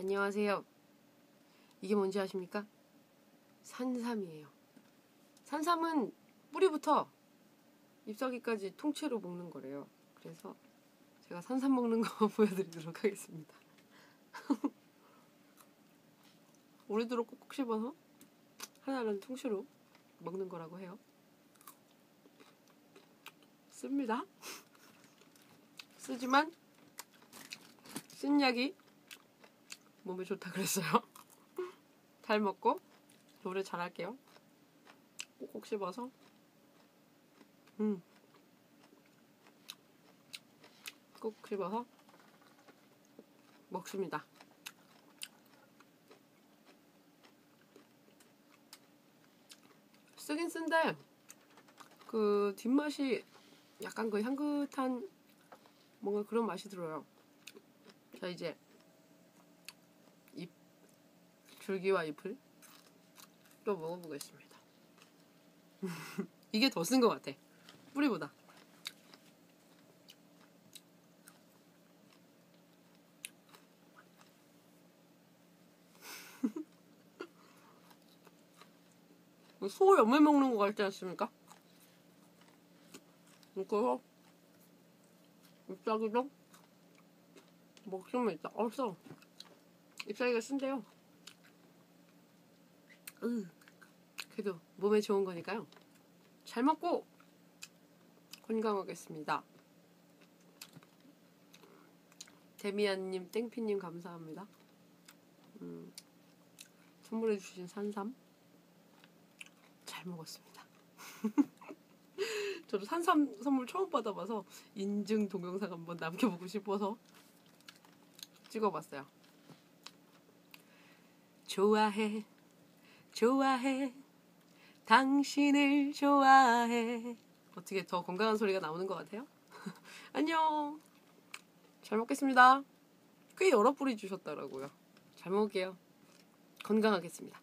안녕하세요. 이게 뭔지 아십니까? 산삼이에요. 산삼은 뿌리부터 잎사귀까지 통째로 먹는 거래요. 그래서 제가 산삼 먹는 거 보여드리도록 하겠습니다. 오래도록 꼭꼭 씹어서 하나는 통째로 먹는 거라고 해요. 씁니다. 쓰지만 쓴 약이 몸에 좋다 그랬어요. 잘 먹고 노래 잘할게요. 꼭꼭 씹어서 음. 꼭 씹어서 먹습니다. 쓰긴 쓴데 그 뒷맛이 약간 그 향긋한 뭔가 그런 맛이 들어요. 자 이제 잎 줄기와 잎을 또 먹어보겠습니다. 이게 더 쓴 것 같아. 뿌리보다. 소 염을 먹는 것 같지 않습니까? 그래서 잎사귀도 먹으면 있다. 어서 잎사귀가 쓴데요. 으, 그래도 몸에 좋은 거니까요. 잘 먹고 건강하겠습니다. 데미안님, 땡피님 감사합니다. 음, 선물해주신 산삼 잘 먹었습니다. 저도 산삼 선물 처음 받아봐서 인증 동영상 한번 남겨보고 싶어서 찍어봤어요. 좋아해, 좋아해, 당신을 좋아해. 어떻게 더 건강한 소리가 나오는 것 같아요? 안녕. 잘 먹겠습니다. 꽤 여러 뿌리 주셨더라고요. 잘 먹을게요. 건강하겠습니다.